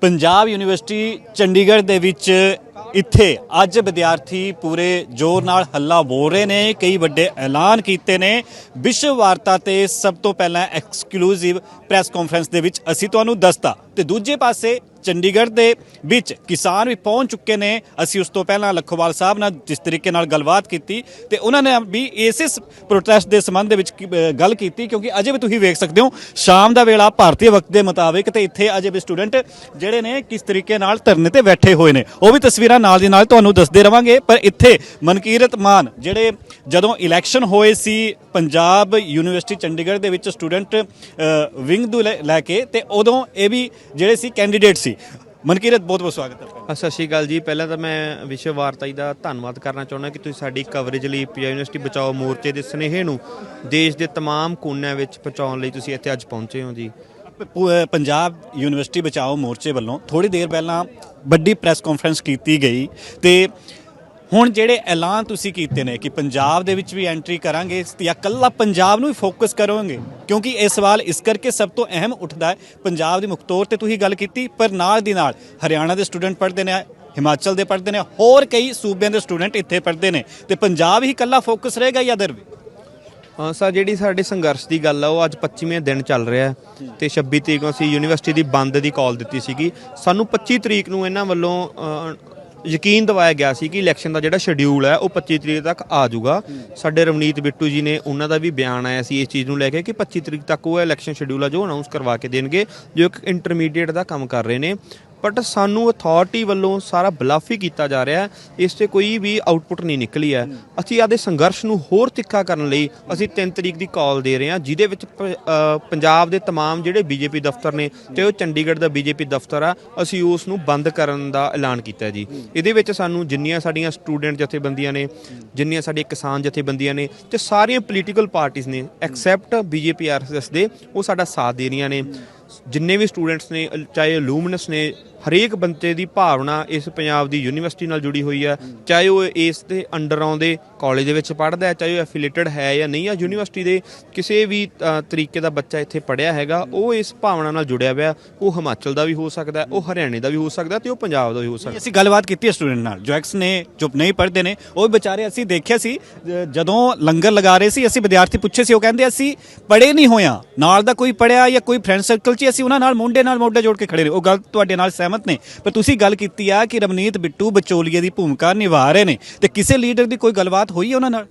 Punjab university Chandigarh ਦੇ ਵਿੱਚ ਇੱਥੇ ਅੱਜ ਵਿਦਿਆਰਥੀ ਪੂਰੇ ਜ਼ੋਰ ਨਾਲ ਹੱਲਾ ਬੋਲ ਰਹੇ ਨੇ, ਕਈ ਵੱਡੇ ਐਲਾਨ ਕੀਤੇ ਨੇ। ਵਿਸ਼ਵ ਵਾਰਤਾ ਤੇ ਸਭ ਤੋਂ ਪਹਿਲਾਂ ਐਕਸਕਲੂਸਿਵ ਪ੍ਰੈਸ ਕਾਨਫਰੰਸ ਦੇ ਵਿੱਚ ਅਸੀਂ ਤੁਹਾਨੂੰ ਦੱਸਤਾ। ਤੇ ਦੂਜੇ ਪਾਸੇ ਚੰਡੀਗੜ੍ਹ ਦੇ ਵਿੱਚ ਕਿਸਾਨ ਵੀ ਪਹੁੰਚ ਚੁੱਕੇ ਨੇ। ਅਸੀਂ ਉਸ ਤੋਂ ਪਹਿਲਾਂ ਲਖੋਵਾਲ ਸਾਹਿਬ ਨਾਲ ਜਿਸ ਤਰੀਕੇ ਨਾਲ ਗੱਲਬਾਤ ਕੀਤੀ ਤੇ ਉਹਨਾਂ ਨੇ ਵੀ ਇਸੇ ਪ੍ਰੋਟੈਸਟ ਦੇ ਸੰਬੰਧ ਦੇ ਵਿੱਚ ਗੱਲ ਕੀਤੀ, ਕਿਉਂਕਿ ਅਜੇ ਵੀ ਤੁਸੀਂ ਵੇਖ ਸਕਦੇ ਹੋ, ਸ਼ਾਮ ਦਾ ਵੇਲਾ ਭਾਰਤੀ ਵਕਤ ਦੇ ਮੁਤਾਬਿਕ ਤੇ ਇੱਥੇ ਅਜੇ ਵੀ ਸਟੂਡੈਂਟ ਜਿਹੜੇ ਨੇ ਕਿਸ ਤਰੀਕੇ ਨਾਲ ਧਰਨੇ ਤੇ ਬੈਠੇ ਹੋਏ ਨੇ। ਉਹ ਵੀ ਤਸਵੀਰ ਨਾਲ ਦੀ ਨਾਲ ਤੁਹਾਨੂੰ ਦੱਸਦੇ ਰਵਾਂਗੇ ਪਰ ਇੱਥੇ ਮਨਕੀਰਤ ਮਾਨ ਜਿਹੜੇ ਜਦੋਂ ਇਲੈਕਸ਼ਨ ਹੋਏ ਸੀ ਪੰਜਾਬ ਯੂਨੀਵਰਸਿਟੀ ਚੰਡੀਗੜ੍ਹ ਦੇ ਵਿੱਚ ਸਟੂਡੈਂਟ ਵਿੰਗ ਨੂੰ ਲੈ ਲੈ ਕੇ ਤੇ ਉਦੋਂ ਇਹ ਵੀ ਜਿਹੜੇ ਸੀ ਕੈਂਡੀਡੇਟ ਸੀ ਮਨਕੀਰਤ ਬਹੁਤ ਬਹੁਤ ਸਵਾਗਤ ਹੈ ਅ, ਸਤਿ ਸ਼੍ਰੀ ਅਕਾਲ ਜੀ ਪਹਿਲਾਂ ਤਾਂ ਮੈਂ ਵਿਸ਼ਵ ਵਾਰਤਾ ਜੀ ਦਾ ਧੰਨਵਾਦ ਕਰਨਾ ਚਾਹੁੰਦਾ ਕਿ ਤੁਸੀਂ ਸਾਡੀ ਕਵਰੇਜ ਲਈ ਪੰਜਾਬ ਯੂਨੀਵਰਸਿਟੀ ਬਚਾਓ ਮੋਰਚੇ ਦੇ ਸਨੇਹੇ ਨੂੰ ਦੇਸ਼ ਦੇ तमाम ਕੋਨਿਆਂ ਵਿੱਚ ਪਹੁੰਚਾਉਣ ਲਈ ਤੁਸੀਂ ਇੱਥੇ ਅੱਜ ਪਹੁੰਚੇ ਹੋ ਜੀ ਪ- ਪੰਜਾਬ ਯੂਨੀਵਰਸਿਟੀ ਬਚਾਓ ਮੋਰਚੇ ਵੱਲੋਂ ਥੋੜੀ ਦੇਰ ਪਹਿਲਾਂ ਵੱਡੀ ਪ੍ਰੈਸ ਕਾਨਫਰੰਸ ਕੀਤੀ ਗਈ ਤੇ ਹੁਣ ਜਿਹੜੇ ਐਲਾਨ ਤੁਸੀਂ ਕੀਤੇ ਨੇ ਕਿ ਪੰਜਾਬ ਦੇ ਵਿੱਚ ਵੀ ਐਂਟਰੀ ਕਰਾਂਗੇ ਜਾਂ ਕੱਲਾ ਪੰਜਾਬ ਨੂੰ ਹੀ ਫੋਕਸ ਕਰੋਗੇ, ਕਿਉਂਕਿ ਇਹ ਸਵਾਲ ਇਸ ਕਰਕੇ ਸਭ ਤੋਂ ਅਹਿਮ ਉੱਠਦਾ ਹੈ। ਪੰਜਾਬ ਦੀ ਮੁੱਖ ਤੌਰ ਤੇ ਤੁਸੀਂ ਗੱਲ ਕੀਤੀ, ਪਰ ਨਾਲ ਦੀ ਨਾਲ ਹਰਿਆਣਾ ਦੇ ਸਟੂਡੈਂਟ ਪੜ੍ਹਦੇ ਨੇ, ਹਿਮਾਚਲ ਦੇ ਪੜ੍ਹਦੇ ਨੇ, ਹੋਰ ਕਈ ਸੂਬਿਆਂ ਦੇ ਸਟੂਡੈਂਟ ਇੱਥੇ ਪੜ੍ਹਦੇ ਨੇ ਤੇ ਪੰਜਾਬ ਹੀ ਕੱਲਾ ਫੋਕਸ ਰਹੇਗਾ ਜਾਂ ਅਦਰ ਵੀ? ਸਰ, ਜਿਹੜੀ ਸਾਡੇ ਸੰਘਰਸ਼ ਦੀ ਗੱਲ ਆ, ਉਹ ਅੱਜ 25ਵੇਂ ਦਿਨ ਚੱਲ ਰਿਹਾ ਹੈ ਤੇ 26 ਤਰੀਕ ਨੂੰ ਅਸੀਂ ਯੂਨੀਵਰਸਿਟੀ ਦੀ ਬੰਦ ਦੀ ਕਾਲ ਦਿੱਤੀ ਸੀਗੀ। ਸਾਨੂੰ 25 ਤਰੀਕ ਨੂੰ ਇਹਨਾਂ ਵੱਲੋਂ ਯਕੀਨ ਦਿਵਾਇਆ ਗਿਆ ਸੀ ਕਿ ਇਲੈਕਸ਼ਨ ਦਾ ਜਿਹੜਾ ਸ਼ਡਿਊਲ ਹੈ, ਉਹ 25 ਤਰੀਕ ਤੱਕ ਆ ਜਾਊਗਾ। ਸਾਡੇ ਰਵਨੀਤ ਬਿੱਟੂ ਜੀ ਨੇ ਉਹਨਾਂ ਦਾ ਵੀ ਬਿਆਨ ਆਇਆ ਸੀ ਇਸ ਚੀਜ਼ ਨੂੰ ਲੈ ਕੇ ਕਿ 25 ਤਰੀਕ ਤੱਕ ਉਹ ਇਲੈਕਸ਼ਨ ਸ਼ਡਿਊਲ ਆ ਜੋ ਅਨਾਉਂਸ ਕਰਵਾ ਕੇ ਦੇਣਗੇ, ਜੋ ਇੱਕ ਇੰਟਰਮੀਡੀਏਟ ਦਾ ਕੰਮ ਕਰ ਰਹੇ ਨੇ। ਬਟ ਸਾਨੂੰ ਅਥਾਰਟੀ ਵੱਲੋਂ ਸਾਰਾ ਬਲਫ ਹੀ ਕੀਤਾ ਜਾ ਰਿਹਾ ਹੈ ਇਸ ਤੇ ਕੋਈ ਵੀ ਆਊਟਪੁੱਟ ਨਹੀਂ ਨਿਕਲੀ ਹੈ ਅਸੀਂ ਆਦੇ ਸੰਘਰਸ਼ ਨੂੰ ਹੋਰ ਤਿੱਖਾ ਕਰਨ ਲਈ ਅਸੀਂ 3 ਤਰੀਕ ਦੀ ਕਾਲ ਦੇ ਰਹੇ ਹਾਂ ਜਿਹਦੇ ਵਿੱਚ ਪ- ਅ, ਪੰਜਾਬ ਦੇ तमाम ਜਿਹੜੇ ਬੀਜੇਪੀ ਦਫ਼ਤਰ ਨੇ ਤੇ ਉਹ ਚੰਡੀਗੜ੍ਹ ਦਾ ਬੀਜੇਪੀ ਦਫ਼ਤਰ ਆ ਅਸੀਂ ਉਸ ਨੂੰ ਬੰਦ ਕਰਨ ਦਾ ਐਲਾਨ ਕੀਤਾ ਜੀ ਇਹਦੇ ਵਿੱਚ ਸਾਨੂੰ ਜਿੰਨੀਆਂ ਸਾਡੀਆਂ ਸਟੂਡੈਂਟ ਜਥੇਬੰਦੀਆਂ ਨੇ ਜਿੰਨੀਆਂ ਸਾਡੀਆਂ ਕਿਸਾਨ ਜਥੇਬੰਦੀਆਂ ਨੇ ਤੇ ਸਾਰੀਆਂ ਪੋਲੀਟੀਕਲ ਪਾਰਟੀਆਂ ਨੇ ਐਕਸੈਪਟ ਬੀਜੇਪੀ ਆਰਐਸਐਸ ਦੇ ਉਹ ਸਾਡਾ ਸਾਥ ਦੇ ਰਹੀਆਂ ਨੇ ਜਿੰਨੇ ਵੀ ਸਟੂਡੈਂਟਸ ਨੇ ਚਾਹੇ ਲੂਮਨਸ ਨੇ ਹਰੇਕ ਬੰਦੇ ਦੀ ਭਾਵਨਾ ਇਸ ਪੰਜਾਬ ਦੀ ਯੂਨੀਵਰਸਿਟੀ ਨਾਲ ਜੁੜੀ ਹੋਈ ਆ ਚਾਹੇ ਉਹ ਇਸ ਦੇ ਅੰਡਰ ਆਉਂਦੇ ਕਾਲਜ ਦੇ ਵਿੱਚ ਪੜ੍ਹਦਾ ਹੈ, ਚਾਹੇ ਉਹ ਐਫੀਲੀਏਟਡ ਹੈ ਜਾਂ ਨਹੀਂ ਆ ਯੂਨੀਵਰਸਿਟੀ ਦੇ ਕਿਸੇ ਵੀ ਤਰੀਕੇ ਦਾ ਬੱਚਾ ਇੱਥੇ ਪੜ੍ਹਿਆ ਹੈਗਾ, ਉਹ ਇਸ ਭਾਵਨਾ ਨਾਲ ਜੁੜਿਆ ਹੋਇਆ, ਉਹ ਹਿਮਾਚਲ ਦਾ ਵੀ ਹੋ ਸਕਦਾ ਉਹ ਹਰਿਆਣੇ ਦਾ ਵੀ ਹੋ ਸਕਦਾ ਤੇ ਉਹ ਪੰਜਾਬ ਦਾ ਵੀ ਹੋ ਸਕਦਾ ਅਸੀਂ ਗੱਲਬਾਤ ਕੀਤੀ ਹੈ ਸਟੂਡੈਂਟ ਨਾਲ, ਜੋ ਐਕਸ ਨੇ, ਜੋ ਨਹੀਂ ਪੜ੍ਹਦੇ ਨੇ, ਉਹ ਵਿਚਾਰੇ ਅਸੀਂ ਦੇਖਿਆ ਸੀ ਜਦੋਂ ਲੰਗਰ ਲਗਾ ਰਹੇ ਸੀ, ਅਸੀਂ ਵਿਦਿਆਰਥੀ ਪੁੱਛੇ ਸੀ, ਉਹ ਕਹਿੰਦੇ ਅਸੀਂ ਪੜ੍ਹੇ ਨਹੀਂ ਹੋਇਆ, ਨਾਲ ਦਾ ਕੋਈ ਪੜਿਆ ਜਾਂ ਕੋਈ ਫਰੈਂਡ ਸਰਕਲ 'ਚ ਹੀ ਅਸੀਂ ਉਹਨਾਂ ਨਾਲ, ਮੁੰਡੇ ਨਾਲ ਮੋਢੇ ਜੋੜ ਕੇ ਖੜੇ ਰਹੇ, ਉਹ ਗੱਲ ਤੁਹਾਡੇ ਨਾਲ ਸਹਿਮਤ ਨੇ। ਪਰ ਤੁਸੀਂ ਗੱਲ ਕੀਤੀ ਆ ਕਿ ਰਮਨੀਤ ਬਿੱਟੂ ਬਚੋਲੀਏ ਦੀ ਭੂਮਿਕਾ ਨਿਭਾ ਰਹੇ ਨੇ। ਤੇ ਕਿਸੇ ਲੀਡਰ ਦੀ ਕੋਈ ਗੱਲਬਾਤ ਹੋਈ ਹੈ ਉਹਨਾਂ ਨਾਲ?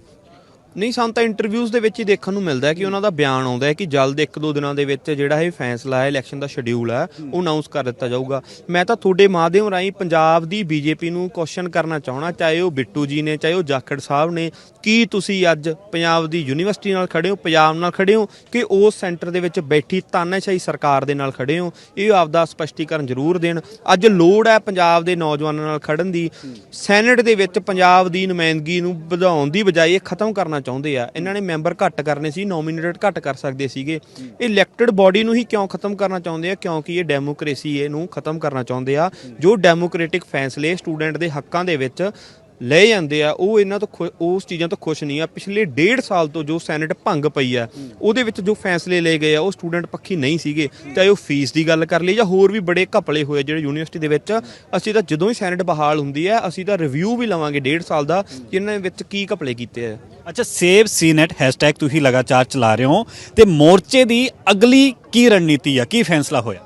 ਨਹੀਂ ਸਾਨੂੰ ਤਾਂ ਇੰਟਰਵਿਊਜ਼ ਦੇ ਵਿੱਚ ਹੀ ਦੇਖਣ ਨੂੰ ਮਿਲਦਾ ਹੈ ਕਿ ਉਹਨਾਂ ਦਾ ਬਿਆਨ ਆਉਂਦਾ ਹੈ ਕਿ ਜਲਦ ਇੱਕ ਦੋ ਦਿਨਾਂ ਦੇ ਵਿੱਚ ਜਿਹੜਾ ਇਹ ਫੈਸਲਾ ਹੈ ਇਲੈਕਸ਼ਨ ਦਾ ਸ਼ਡਿਊਲ ਹੈ ਉਹ ਅਨਾਉਂਸ ਕਰ ਦਿੱਤਾ ਜਾਊਗਾ। ਮੈਂ ਤਾਂ ਤੁਹਾਡੇ ਮਾਧਿਅਮ ਰਾਹੀਂ ਪੰਜਾਬ ਦੀ ਬੀਜੇਪੀ ਨੂੰ ਕੁਐਸਚਨ ਕਰਨਾ ਚਾਹਣਾ ਚਾਹੇ ਉਹ ਬਿੱਟੂ ਜੀ ਨੇ ਚਾਹੇ ਉਹ ਜਾਖੜ ਸਾਹਿਬ ਨੇ ਕੀ ਤੁਸੀਂ ਅੱਜ ਪੰਜਾਬ ਦੀ ਯੂਨੀਵਰਸਿਟੀ ਨਾਲ ਖੜੇ ਹੋ ਪੰਜਾਬ ਨਾਲ ਖੜੇ ਹੋ ਕਿ ਉਸ ਸੈਂਟਰ ਦੇ ਵਿੱਚ ਬੈਠੀ ਤਾਨਾਸ਼ਾਹੀ ਸਰਕਾਰ ਦੇ ਨਾਲ ਖੜੇ ਹੋ? ਇਹ ਆਪਦਾ ਸਪਸ਼ਟੀਕਰਨ ਜ਼ਰੂਰ ਦੇਣ। ਅੱਜ ਲੋੜ ਹੈ ਪੰਜਾਬ ਦੇ ਨੌਜਵਾਨਾਂ ਨਾਲ ਖੜਨ ਦੀ। ਸੈਨੇਟ ਦੇ ਵਿੱਚ ਪੰਜਾਬ ਦੀ ਨੁਮਾਇੰਦਗੀ ਨੂੰ ਵਧਾਉਣ ਦੀ ਬਜਾਏ ਇਹ ਖਤਮ ਕਰਨਾ ਚਾਹੁੰਦੇ ਆ। ਇਹਨਾਂ ਨੇ ਮੈਂਬਰ ਘੱਟ ਕਰਨੇ ਸੀ ਨੋਮੀਨੇਟਡ ਘੱਟ ਕਰ ਸਕਦੇ ਸੀਗੇ। ਇਹ ਇਲੈਕਟਡ ਬਾਡੀ ਨੂੰ ਹੀ ਕਿਉਂ ਖਤਮ ਕਰਨਾ ਚਾਹੁੰਦੇ ਆ? ਕਿਉਂਕਿ ਇਹ ਡੈਮੋਕ੍ਰੇਸੀ ਇਹਨੂੰ ਖਤਮ ਕਰਨਾ ਚਾਹੁੰਦੇ ਆ। ਜੋ ਡੈਮੋਕ੍ਰੈਟਿਕ ਫੈਸਲੇ ਸਟੂਡੈਂਟ ਦੇ ਹੱਕਾਂ ਦੇ ਵਿੱਚ ਲਏ ਜਾਂਦੇ ਆ, ਉਹ ਇਹਨਾਂ ਤੋਂ ਖੁ- ਉਸ ਚੀਜ਼ਾਂ ਤੋਂ ਖੁਸ਼ ਨਹੀਂ ਆ। ਪਿਛਲੇ ਡੇਢ ਸਾਲ ਤੋਂ ਜੋ ਸੈਨੇਟ ਭੰਗ ਪਈ ਆ, ਉਹਦੇ ਵਿੱਚ ਜੋ ਫੈਸਲੇ ਲਏ ਗਏ ਆ, ਉਹ ਸਟੂਡੈਂਟ ਪੱਖੀ ਨਹੀਂ ਸੀਗੇ। ਚਾਹੇ ਉਹ ਫੀਸ ਦੀ ਗੱਲ ਕਰ ਲਈ ਜਾਂ ਹੋਰ ਵੀ ਬੜੇ ਘਪਲੇ ਹੋਏ ਜਿਹੜੇ ਯੂਨੀਵਰਸਿਟੀ ਦੇ ਵਿੱਚ, ਅਸੀਂ ਤਾਂ ਜਦੋਂ ਹੀ ਸੈਨੇਟ ਬਹਾਲ ਹੁੰਦੀ ਹੈ ਅਸੀਂ ਤਾਂ ਰਿਵਿਊ ਵੀ ਲਵਾਂਗੇ ਡੇਢ ਸਾਲ ਦਾ ਕਿ ਇਹਨਾਂ ਵਿੱਚ ਕੀ ਘਪਲੇ ਕੀਤੇ ਆ। ਅੱਛਾ, ਸੇਵ ਸੀਨੇਟ ਹੈਸ਼ਟੈਗ ਤੁਸੀਂ ਲਗਾਤਾਰ ਚਲਾ ਰਹੇ ਹੋ। ਤੇ ਮੋਰਚੇ ਦੀ ਅਗਲੀ ਕੀ ਰਣਨੀਤੀ ਆ, ਕੀ ਫੈਸਲਾ ਹੋਇਆ?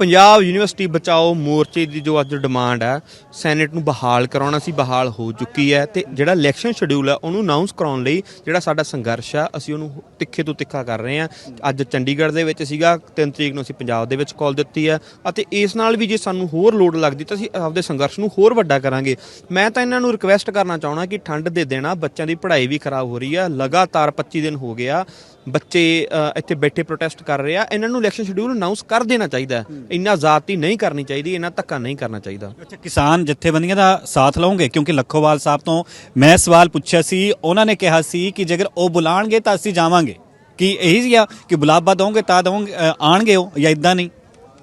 ਪੰਜਾਬ ਯੂਨੀਵਰਸਿਟੀ ਬਚਾਓ ਮੋਰਚੇ ਦੀ ਜੋ ਅੱਜ ਡਿਮਾਂਡ ਹੈ, ਸੈਨੇਟ ਨੂੰ ਬਹਾਲ ਕਰਾਉਣਾ ਸੀ, ਬਹਾਲ ਹੋ ਚੁੱਕੀ ਹੈ ਤੇ ਜਿਹੜਾ ਇਲੈਕਸ਼ਨ ਸ਼ਡਿਊਲ ਹੈ, ਉਹਨੂੰ ਅਨਾਉਂਸ ਕਰਾਉਣ ਲਈ ਜਿਹੜਾ ਸਾਡਾ ਸੰਘਰਸ਼ ਆ ਅਸੀਂ ਉਹਨੂੰ ਤਿੱਖੇ ਤੋਂ ਤਿੱਖਾ ਕਰ ਰਹੇ ਹਾਂ। ਅੱਜ ਚੰਡੀਗੜ੍ਹ ਦੇ ਵਿੱਚ ਸੀਗਾ 3 ਤਰੀਕ ਨੂੰ ਅਸੀਂ ਪੰਜਾਬ ਦੇ ਵਿੱਚ ਕਾਲ ਦਿੱਤੀ ਹੈ ਅਤੇ ਇਸ ਨਾਲ ਵੀ ਜੇ ਸਾਨੂੰ ਹੋਰ ਲੋਡ ਲੱਗਦੀ ਤਾਂ ਅਸੀਂ ਆਪਦੇ ਸੰਘਰਸ਼ ਨੂੰ ਹੋਰ ਵੱਡਾ ਕਰਾਂਗੇ। ਮੈਂ ਤਾਂ ਇਹਨਾਂ ਨੂੰ ਰਿਕਵੈਸਟ ਕਰਨਾ ਚਾਹਣਾ ਕਿ ਠੰਡ ਦੇ ਦਿਨ ਆ, ਬੱਚਿਆਂ ਦੀ ਪੜ੍ਹਾਈ ਵੀ ਖਰਾਬ ਹੋ ਰਹੀ ਆ ਲਗਾਤਾਰ 25 ਦਿਨ ਹੋ ਗਿਆ ਬੱਚੇ ਇੱਥੇ ਬੈਠੇ ਪ੍ਰੋਟੈਸਟ ਕਰ ਰਹੇ ਆ, ਇਹਨਾਂ ਨੂੰ ਇਲੈਕਸ਼ਨ ਸ਼ਡਿਊਲ ਅਨਾਉਂਸ ਕਰ ਦੇਣਾ ਚਾਹੀਦਾ ਇੰਨਾ ਜ਼ਾਤੀ ਨਹੀਂ ਕਰਨੀ ਚਾਹੀਦੀ ਇੰਨਾ ਧੱਕਾ ਨਹੀਂ ਕਰਨਾ ਚਾਹੀਦਾ। ਅੱਛਾ ਕਿਸਾਨ ਜਥੇਬੰਦੀਆਂ ਦਾ ਸਾਥ ਲਓਗੇ? ਕਿਉਂਕਿ ਲੱਖੋਵਾਲ ਸਾਹਿਬ ਤੋਂ ਮੈਂ ਸਵਾਲ ਪੁੱਛਿਆ ਸੀ ਉਹਨਾਂ ਨੇ ਕਿਹਾ ਸੀ ਕਿ ਜੇਕਰ ਉਹ ਬੁਲਾਣਗੇ ਤਾਂ ਅਸੀਂ ਜਾਵਾਂਗੇ। ਕਿ ਇਹੀ ਸੀ ਆ ਕਿ ਬੁਲਾਵਾ ਦੋਗੇ ਤਾਂ ਦੋਗੇ ਅ, ਆਣਗੇ ਉਹ ਜਾਂ ਇਦਾਂ ਨਹੀਂ?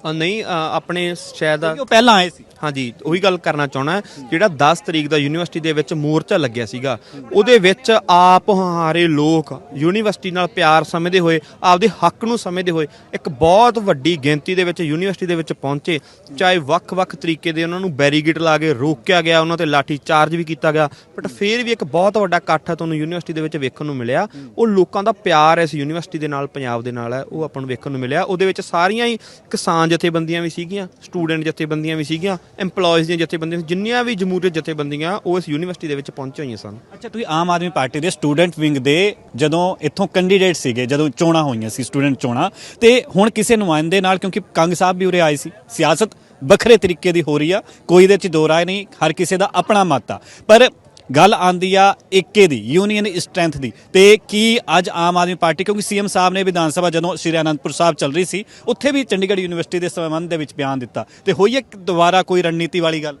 ਅ, ਨਹੀਂ ਅ, ਆਪਣੇ ਸ਼ਾਇਦ ਉਹ ਪਹਿਲਾਂ ਆਏ ਸੀ। ਹਾਂਜੀ ਉਹੀ ਗੱਲ ਕਰਨਾ ਚਾਹਣਾ ਜਿਹੜਾ 10 ਤਰੀਕ ਦਾ ਯੂਨੀਵਰਸਿਟੀ ਦੇ ਵਿੱਚ ਮੋਰਚਾ ਲੱਗਿਆ ਸੀਗਾ ਉਹਦੇ ਵਿੱਚ ਆਪ ਹਾਰੇ ਲੋਕ ਯੂਨੀਵਰਸਿਟੀ ਨਾਲ ਪਿਆਰ ਸਮਝਦੇ ਹੋਏ ਆਪਦੇ ਹੱਕ ਨੂੰ ਸਮਝਦੇ ਹੋਏ ਇੱਕ ਬਹੁਤ ਵੱਡੀ ਗਿਣਤੀ ਦੇ ਵਿੱਚ ਯੂਨੀਵਰਸਿਟੀ ਦੇ ਵਿੱਚ ਪਹੁੰਚੇ ਚਾਹੇ ਵੱਖ-ਵੱਖ ਤਰੀਕੇ ਦੇ ਉਹਨਾਂ ਨੂੰ ਬੈਰੀਗੇਡ ਲਾ ਕੇ ਰੋਕਿਆ ਗਿਆ ਉਹਨਾਂ ਤੇ ਲਾਠੀ ਚਾਰਜ ਵੀ ਕੀਤਾ ਗਿਆ ਬਟ ਫਿਰ ਵੀ ਇੱਕ ਬਹੁਤ ਵੱਡਾ ਇਕੱਠ ਤੁਹਾਨੂੰ ਯੂਨੀਵਰਸਿਟੀ ਦੇ ਵਿੱਚ ਵੇਖਣ ਨੂੰ ਮਿਲਿਆ। ਉਹ ਲੋਕਾਂ ਦਾ ਪਿਆਰ ਇਸ ਯੂਨੀਵਰਸਿਟੀ ਦੇ ਨਾਲ ਪੰਜਾਬ ਦੇ ਨਾਲ ਹੈ ਉਹ ਆਪਾਂ ਨੂੰ ਵੇਖਣ ਨੂੰ ਮਿਲਿਆ। ਉਹਦੇ ਵਿੱਚ ਸਾਰੀਆਂ ਹੀ ਕਿਸਾਨ ਜਥੇਬੰਦੀਆਂ ਵੀ ਸੀਗੀਆਂ ਸਟੂਡੈਂਟ ਜਥੇਬੰਦੀਆਂ ਵੀ ਸੀਗੀਆਂ, EMPLOYEES ਦੀਆਂ ਜਥੇਬੰਦੀਆਂ ਜਿੰਨੀਆਂ ਵੀ ਜਮਹੂਰੀਅਤ ਜਥੇਬੰਦੀਆਂ ਉਹ ਇਸ ਯੂਨੀਵਰਸਿਟੀ ਦੇ ਵਿੱਚ ਪਹੁੰਚੀਆਂ ਹੋਈਆਂ ਸਨ। ਅੱਛਾ, ਤੁਸੀਂ ਆਮ ਆਦਮੀ ਪਾਰਟੀ ਦੇ ਸਟੂਡੈਂਟ ਵਿੰਗ ਦੇ ਜਦੋਂ ਇੱਥੋਂ ਕੈਂਡੀਡੇਟ ਸੀਗੇ, ਜਦੋਂ ਚੋਣਾਂ ਹੋਈਆਂ ਸੀ ਸਟੂਡੈਂਟ ਚੋਣਾਂ, ਤੇ ਹੁਣ ਕਿਸੇ ਨੁਮਾਇੰਦੇ ਨਾਲ, ਕਿਉਂਕਿ ਕੰਗ ਸਾਹਿਬ ਵੀ ਉਰੇ ਆਏ ਸੀ, ਸਿਆਸਤ ਵੱਖਰੇ ਤਰੀਕੇ ਦੀ ਹੋ ਰਹੀ ਆ, ਕੋਈ ਇਹਦੇ ਚ ਦੋ ਰਾਏ ਨਹੀਂ, ਹਰ ਕਿਸੇ ਦਾ ਆਪਣਾ ਮਤ ਆ। ਪਰ ਗੱਲ ਆਂਦੀ ਆ ਏਕੇ ਦੀ ਯੂਨੀਅਨ ਸਟਰੈਂਥ ਦੀ। ਤੇ ਕੀ ਅੱਜ ਆਮ ਆਦਮੀ ਪਾਰਟੀ ਕਿਉਂਕਿ ਸੀਐਮ ਸਾਹਿਬ ਨੇ ਵਿਧਾਨ ਸਭਾ ਜਦੋਂ ਸ਼੍ਰੀ ਅਨੰਦਪੁਰ ਸਾਹਿਬ ਚੱਲ ਰਹੀ ਸੀ ਉੱਥੇ ਵੀ ਚੰਡੀਗੜ੍ਹ ਯੂਨੀਵਰਸਿਟੀ ਦੇ ਸੰਬੰਧ ਦੇ ਵਿੱਚ ਬਿਆਨ ਦਿੱਤਾ। ਤੇ ਹੋਈ ਇੱਕ ਦੁਬਾਰਾ ਕੋਈ ਰਣਨੀਤੀ ਵਾਲੀ ਗੱਲ?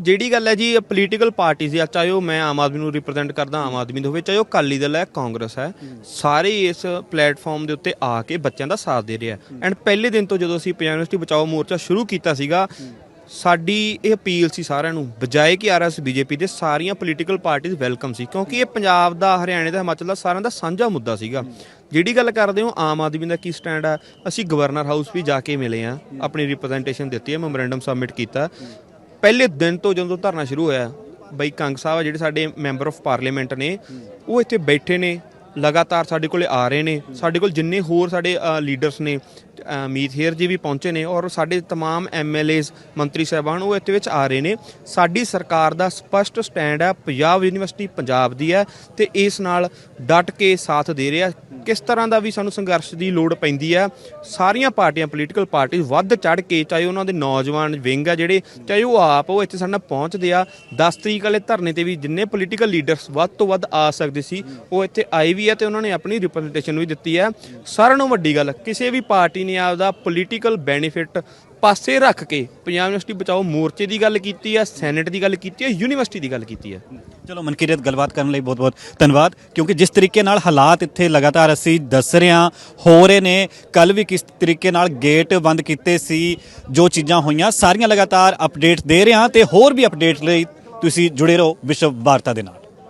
ਜਿਹੜੀ ਗੱਲ ਹੈ ਜੀ ਪੋਲੀਟੀਕਲ ਪਾਰਟੀਆਂ ਆ ਚਾਹੇ ਉਹ ਮੈਂ ਆਮ ਆਦਮੀ ਨੂੰ ਰਿਪਰੈਜ਼ੈਂਟ ਕਰਦਾ ਆਮ ਆਦਮੀ ਦੇ ਹੋਵੇ ਚਾਹੇ ਉਹ ਅਕਾਲੀ ਦਲ ਹੈ ਕਾਂਗਰਸ ਹੈ ਸਾਰੇ ਇਸ ਪਲੇਟਫਾਰਮ ਦੇ ਉੱਤੇ ਆ ਕੇ ਬੱਚਿਆਂ ਦਾ ਸਾਥ ਦੇ ਰਿਹਾ ਐਂਡ ਪਹਿਲੇ ਦਿਨ ਤੋਂ ਜਦੋਂ ਅਸੀਂ ਪੰਜਾਬ ਯੂਨੀਵਰਸਿਟੀ ਬਚਾਓ ਮੋਰਚਾ ਸ਼ੁਰੂ ਕੀਤਾ ਸੀਗਾ ਸਾਡੀ ਇਹ ਅਪੀਲ ਸੀ ਸਾਰਿਆਂ ਨੂੰ, ਬਜਾਏ ਕਿ ਆਰਐਸ ਬੀਜੇਪੀ ਦੇ ਸਾਰੀਆਂ ਪੋਲੀਟੀਕਲ ਪਾਰਟੀਆਂ ਵੈਲਕਮ ਸੀ, ਕਿਉਂਕਿ ਇਹ ਪੰਜਾਬ ਦਾ, ਹਰਿਆਣੇ ਦਾ, ਹਿਮਾਚਲ ਦਾ ਸਾਰਿਆਂ ਦਾ ਸਾਂਝਾ ਮੁੱਦਾ ਸੀਗਾ। ਜਿਹੜੀ ਗੱਲ ਕਰਦੇ ਹੋ, ਆਮ ਆਦਮੀ ਦਾ ਕੀ ਸਟੈਂਡ ਆ? ਅਸੀਂ ਗਵਰਨਰ ਹਾਊਸ ਵੀ ਜਾ ਕੇ ਮਿਲੇ ਆ ਆਪਣੀ ਰਿਪਰੈਜ਼ੈਂਟੇਸ਼ਨ ਦਿੱਤੀ ਹੈ ਮੈਮੋਰੈਂਡਮ ਸਬਮਿਟ ਕੀਤਾ। ਪਹਿਲੇ ਦਿਨ ਤੋਂ ਜਦੋਂ ਧਰਨਾ ਸ਼ੁਰੂ ਹੋਇਆ, ਬਈ ਕੰਗ ਸਾਹਿਬ ਆ ਜਿਹੜੇ ਸਾਡੇ ਮੈਂਬਰ ਆਫ ਪਾਰਲੀਮੈਂਟ ਨੇ, ਉਹ ਇੱਥੇ ਬੈਠੇ ਨੇ ਲਗਾਤਾਰ ਸਾਡੇ ਕੋਲੇ ਆ ਰਹੇ ਨੇ ਸਾਡੇ ਕੋਲ ਜਿੰਨੇ ਹੋਰ ਸਾਡੇ ਲੀਡਰਸ ਨੇ ਅ, ਮੀਤ ਹੇਰ ਜੀ ਵੀ ਪਹੁੰਚੇ ਨੇ ਔਰ ਸਾਡੇ तमाम ਐਮਐਲਏਸ ਮੰਤਰੀ ਸਾਹਿਬਾਨ ਉਹ ਇੱਥੇ ਵਿੱਚ ਆ ਰਹੇ ਨੇ ਸਾਡੀ ਸਰਕਾਰ ਦਾ ਸਪਸ਼ਟ ਸਟੈਂਡ ਹੈ ਪੰਜਾਬ ਯੂਨੀਵਰਸਿਟੀ ਪੰਜਾਬ ਦੀ ਹੈ ਤੇ ਇਸ ਨਾਲ ਡਟ ਕੇ ਸਾਥ ਦੇ ਰਿਹਾ ਕਿਸ ਤਰ੍ਹਾਂ ਦਾ ਵੀ ਸਾਨੂੰ ਸੰਘਰਸ਼ ਦੀ ਲੋੜ ਪੈਂਦੀ ਹੈ ਸਾਰੀਆਂ ਪਾਰਟੀਆਂ ਪੋਲੀਟੀਕਲ ਪਾਰਟੀ ਵੱਧ ਚੜ ਕੇ ਚਾਹੇ ਉਹਨਾਂ ਦੇ ਨੌਜਵਾਨ ਵਿੰਗ ਆ ਜਿਹੜੇ ਚਾਹੇ ਉਹ ਆਪ ਉਹ ਇੱਥੇ ਸਾਡੇ ਨਾਲ ਪਹੁੰਚਦੇ ਆ 10 ਤਰੀਕ ਵਾਲੇ ਧਰਨੇ ਤੇ ਵੀ ਜਿੰਨੇ ਪੋਲੀਟੀਕਲ ਲੀਡਰਸ ਵੱਧ ਤੋਂ ਵੱਧ ਆ ਸਕਦੇ ਸੀ ਉਹ ਇੱਥੇ ਆਏ ਵੀ ਆ ਤੇ ਉਹਨਾਂ ਨੇ ਆਪਣੀ ਰਿਪਰੈਜ਼ੈਂਟੇਸ਼ਨ ਵੀ ਦਿੱਤੀ ਹੈ। ਸਾਰਿਆਂ ਨੂੰ ਵੱਡੀ ਗੱਲ, ਕਿਸੇ ਵੀ ਪਾਰਟੀ ਨੇ ਆਪਦਾ ਪੋਲੀਟੀਕਲ ਬੈਨੀਫਿਟ ਪਾਸੇ ਰੱਖ ਕੇ ਪੰਜਾਬ ਯੂਨੀਵਰਸਿਟੀ ਬਚਾਓ ਮੋਰਚੇ ਦੀ ਗੱਲ ਕੀਤੀ ਹੈ ਸੈਨੇਟ ਦੀ ਗੱਲ ਕੀਤੀ ਹੈ ਯੂਨੀਵਰਸਿਟੀ ਦੀ ਗੱਲ ਕੀਤੀ ਹੈ। ਚਲੋ ਮਨਕੀਰਤ ਗੱਲਬਾਤ ਕਰਨ ਲਈ ਬਹੁਤ-ਬਹੁਤ ਧੰਨਵਾਦ, ਕਿਉਂਕਿ ਜਿਸ ਤਰੀਕੇ ਨਾਲ ਹਾਲਾਤ ਇੱਥੇ ਲਗਾਤਾਰ ਅਸੀਂ ਦੱਸ ਰਹੇ ਹਾਂ, ਹੋ ਰਹੇ ਨੇ ਕੱਲ ਵੀ ਕਿਸ ਤਰੀਕੇ ਨਾਲ ਗੇਟ ਬੰਦ ਕੀਤੇ ਸੀ, ਜੋ ਚੀਜ਼ਾਂ ਹੋਈਆਂ, ਸਾਰੀਆਂ ਲਗਾਤਾਰ ਅਪਡੇਟ ਦੇ ਰਹੇ ਹਾਂ ਤੇ ਹੋਰ ਵੀ ਅਪਡੇਟ ਲਈ ਤੁਸੀਂ ਜੁੜੇ ਰਹੋ ਵਿਸ਼ਵ ਵਾਰਤਾ ਦੇ ਨਾਲ।